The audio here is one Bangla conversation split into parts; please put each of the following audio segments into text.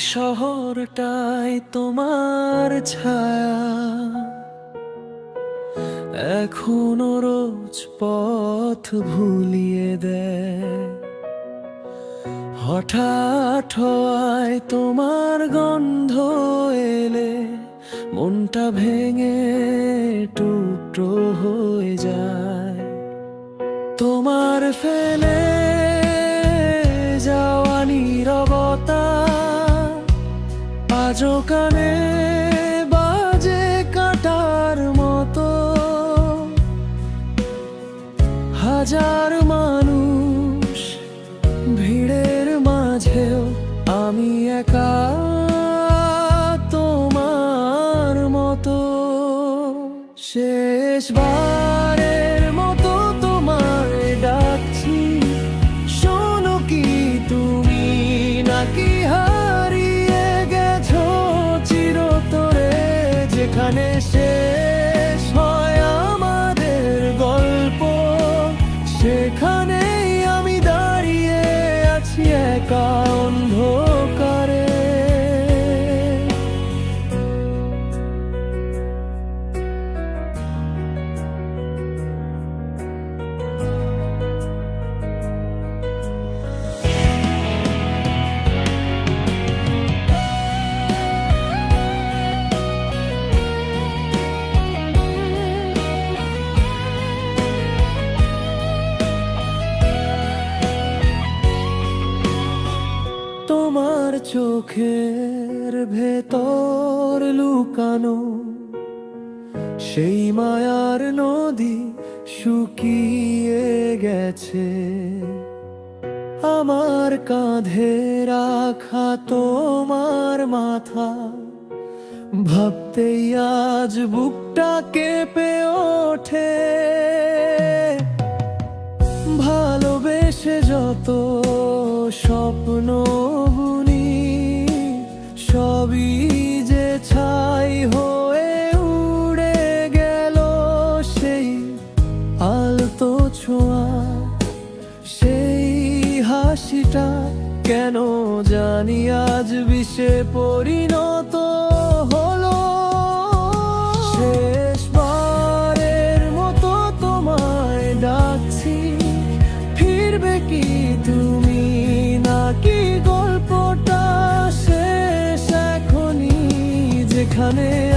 শহরটাই তোমার ছায়া। এখনও রোজ পথ ভুলিয়ে দেয়। হঠাৎ হওয়ায় তোমার গন্ধ এলে মনটা ভেঙে টুকরো হয়ে যায়। তোমার ফেলে কানে বাজে কাটার মতো। হাজার মানুষ ভিড়ের মাঝেও আমি একা তোমার মতো। শেষবারের যেখানে শেষ হয় আমাদের গল্প সেখানেই আমি দাঁড়িয়ে আছি একা। তোমার চোখের ভেতর লুকানো, সেই মায়ার নদী শুকিয়ে গেছে। আমার কাঁধে রাখা তোমার মাথা, ভাবতেই আজ বুকটা কেঁপে ওঠে। ভালোবেসে যত স্বপ্ন বুনি সবই যে ছাই হয়ে উড়ে গেল সেই আলতো ছোঁয়া, সেই হাসিটা কেন জানি আজ বিষে পরিণত যেখানে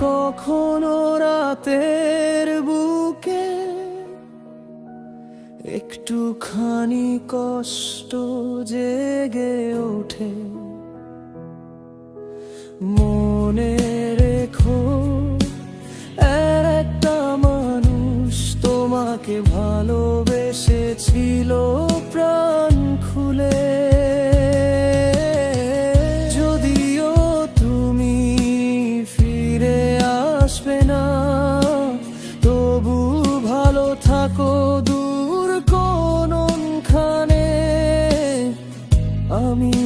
কখনো রাতের বুকে একটুখানি কষ্ট জেগে ওঠে। মনে রেখো একটা মানুষ তোমাকে ভালোবেসে ভালো থাকো দূর কোন খানে। আমি